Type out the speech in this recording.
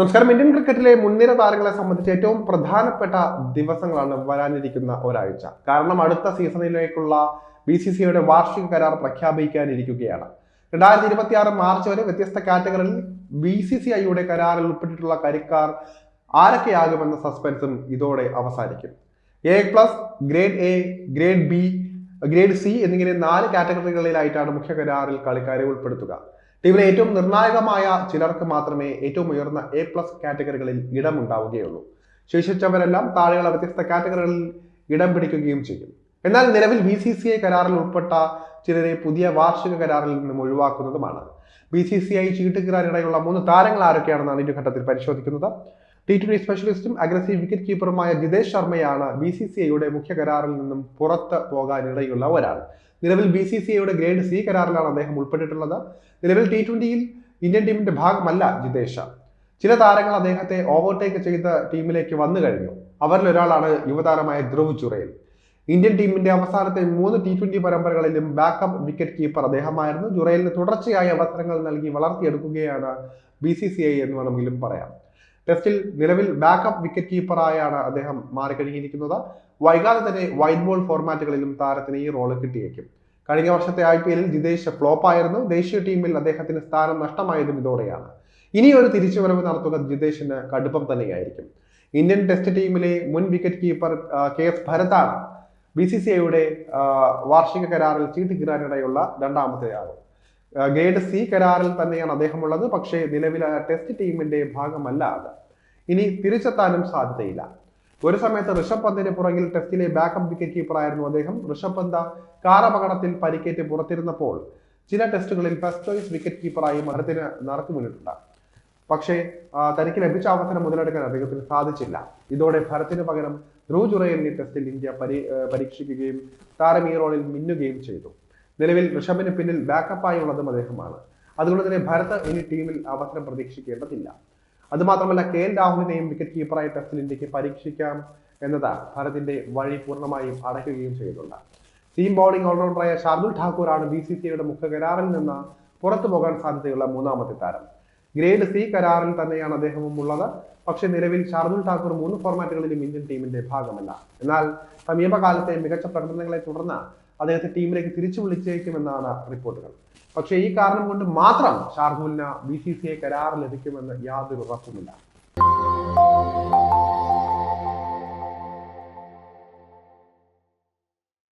നമസ്കാരം. ഇന്ത്യൻ ക്രിക്കറ്റിലെ മുൻനിര താരങ്ങളെ സംബന്ധിച്ച് ഏറ്റവും പ്രധാനപ്പെട്ട ദിവസങ്ങളാണ് വരാനിരിക്കുന്ന ഒരാഴ്ച. കാരണം അടുത്ത സീസണിലേക്കുള്ള ബി സി സിയുടെ വാർഷിക കരാർ പ്രഖ്യാപിക്കാനിരിക്കുകയാണ്. രണ്ടായിരത്തി ഇരുപത്തി ആറ് മാർച്ച് വരെ വ്യത്യസ്ത കാറ്റഗറിയിൽ ബി സി സി ഐയുടെ കരാറിൽ ഉൾപ്പെട്ടിട്ടുള്ള കരിക്കാർ ആരൊക്കെയാകുമെന്ന സസ്പെൻസും ഇതോടെ അവസാനിക്കും. A plus grade A grade B grade C എന്നിങ്ങനെ നാല് കാറ്റഗറികളിലായിട്ടാണ് മുഖ്യ കരാറിൽ കളിക്കാരെ ഉൾപ്പെടുത്തുക. ടീമിലെ ഏറ്റവും നിർണായകമായ ചിലർക്ക് മാത്രമേ ഏറ്റവും ഉയർന്ന എ പ്ലസ് കാറ്റഗറികളിൽ ഇടമുണ്ടാവുകയുള്ളൂ. ശേഷിച്ചവരെല്ലാം താഴെയുള്ള വ്യത്യസ്ത കാറ്റഗറികളിൽ ഇടം പിടിക്കുകയും ചെയ്യും. എന്നാൽ നിലവിൽ ബി സി സി ഐ കരാറിൽ ഉൾപ്പെട്ട ചിലരെ പുതിയ വാർഷിക കരാറിൽ നിന്നും ഒഴിവാക്കുന്നതുമാണ്. ബി സി സി ഐ ചീട്ടുകീറാനിടയുള്ള മൂന്ന് താരങ്ങൾ ആരൊക്കെയാണെന്നാണ് ഈ ഘട്ടത്തിൽ പരിശോധിക്കുന്നത്. ടി ട്വന്റി സ്പെഷ്യലിസ്റ്റും അഗ്രസീവ് വിക്കറ്റ് കീപ്പറുമായ ജിതേഷ് ശർമ്മയാണ് ബി സി സി ഐയുടെ മുഖ്യ കരാറിൽ നിന്നും പുറത്ത് പോകാനിടയുള്ള ഒരാൾ. നിലവിൽ ബി സി സി ഐയുടെ ഗ്രേഡ് സി കരാറിലാണ് അദ്ദേഹം ഉൾപ്പെട്ടിട്ടുള്ളത്. നിലവിൽ ടി ട്വന്റിയിൽ ഇന്ത്യൻ ടീമിന്റെ ഭാഗമല്ല ജിതേഷ്. ചില താരങ്ങൾ അദ്ദേഹത്തെ ഓവർടേക്ക് ചെയ്ത ടീമിലേക്ക് വന്നു കഴിഞ്ഞു. അവരിൽ ഒരാളാണ് യുവതാരമായ ധ്രുവ് ചുറേൽ. ഇന്ത്യൻ ടീമിന്റെ അവസാനത്തെ മൂന്ന് ടി ട്വന്റി പരമ്പരകളിലും ബാക്കപ്പ് വിക്കറ്റ് കീപ്പർ അദ്ദേഹമായിരുന്നു. ജുറേലിന് തുടർച്ചയായ അവസരങ്ങൾ നൽകി വളർത്തിയെടുക്കുകയാണ് ബി സി സി ഐ എന്ന് വേണമെങ്കിലും പറയാം. ടെസ്റ്റിൽ നിലവിൽ ബാക്കപ്പ് വിക്കറ്റ് കീപ്പറായാണ് അദ്ദേഹം മാറിക്കഴിഞ്ഞിരിക്കുന്നത്. വൈകാതെ തന്നെ വൈറ്റ് ബോൾ ഫോർമാറ്റുകളിലും താരത്തിന് ഈ റോൾ കിട്ടിയേക്കും. കഴിഞ്ഞ വർഷത്തെ ഐ പി എല്ലിൽ ജിതേഷ് ഫ്ലോപ്പായിരുന്നു ദേശീയ ടീമിൽ അദ്ദേഹത്തിന് സ്ഥാനം നഷ്ടമായതും ഇതോടെയാണ്. ഇനി ഒരു തിരിച്ചുവരവ് നടത്തുക ജിതേഷിന് കടുപ്പം തന്നെയായിരിക്കും. ഇന്ത്യൻ ടെസ്റ്റ് ടീമിലെ മുൻ വിക്കറ്റ് കീപ്പർ കെ എസ് ഭരതാണ് ബി സി സി ഐയുടെ വാർഷിക കരാറിൽ ചീട്ട് കീറാനിടയുള്ള രണ്ടാമത്തെ ആൾ. ആ, ഗ്രേഡ് സി കരാറിൽ തന്നെയാണ് അദ്ദേഹമുള്ളത്. പക്ഷേ നിലവിലെ ടെസ്റ്റ് ടീമിന്റെ ഭാഗമല്ല അത്. ഇനി തിരിച്ചെത്താനും സാധ്യതയില്ല. ഒരു സമയത്ത് ഋഷഭ് പന്തിന് പുറകിൽ ടെസ്റ്റിലെ ബാക്കപ്പ് വിക്കറ്റ് കീപ്പറായിരുന്നു അദ്ദേഹം. ഋഷഭ് പന്ത് കാർ അപകടത്തിൽ പരിക്കേറ്റ് പുറത്തിരുന്നപ്പോൾ ചില ടെസ്റ്റുകളിൽ ഫസ്റ്റ് ചോയ്സ് വിക്കറ്റ് കീപ്പറായി മരത്തിന് നടത്തി വീണിട്ടുണ്ട്. പക്ഷേ തനിക്ക് ലഭിച്ച അവസരം മുതലെടുക്കാൻ അദ്ദേഹത്തിന് സാധിച്ചില്ല. ഇതോടെ ഭരത്തിന് പകരം ധ്രുവ് ജുറേലിനെ ടെസ്റ്റിൽ ഇന്ത്യ പരീക്ഷിക്കുകയും താരം ഈ റോളിൽ മിന്നുകയും ചെയ്തു. നിലവിൽ ഋഷഭിന് പിന്നിൽ ബാക്കപ്പായി ഉള്ളതും അദ്ദേഹമാണ്. അതുകൊണ്ട് തന്നെ ഭരത് ഇനി ടീമിൽ അവസരം പ്രതീക്ഷിക്കേണ്ടതില്ല. അതുമാത്രമല്ല കെ എൽ രാഹുലിനെയും വിക്കറ്റ് കീപ്പറായി ടെസ്റ്റിൽ ഇന്ത്യയ്ക്ക് പരീക്ഷിക്കാം എന്നത് ഭരതിന്റെ വഴി പൂർണമായും അടയ്ക്കുകയും ചെയ്യുന്നുണ്ട് ടീം ബോളിംഗ് ഓൾറൗണ്ടറായ ഷാർദുൽ ഠാക്കൂറാണ് ബി സി സിയുടെ മുഖ്യ കരാറിൽ നിന്ന് പുറത്തു പോകാൻ സാധ്യതയുള്ള മൂന്നാമത്തെ താരം. ഗ്രേഡ് സി കരാറിൽ തന്നെയാണ് അദ്ദേഹവും ഉള്ളത് പക്ഷെ നിലവിൽ ഷാർദുൽ ഠാക്കൂർ മൂന്ന് ഫോർമാറ്റുകളിലും ഇന്ത്യൻ ടീമിന്റെ ഭാഗമല്ല. എന്നാൽ സമീപകാലത്തെ മികച്ച പ്രകടനങ്ങളെ തുടർന്ന് അദ്ദേഹത്തെ ടീമിലേക്ക് തിരിച്ചു വിളിച്ചേക്കുമെന്നാണ് റിപ്പോർട്ടുകൾ. പക്ഷേ ഈ കാരണം കൊണ്ട് മാത്രം ഷാർദുലിന് ബി സി സി ഐ കരാർ ലഭിക്കുമെന്ന് യാതൊരു ഉറപ്പുമില്ല.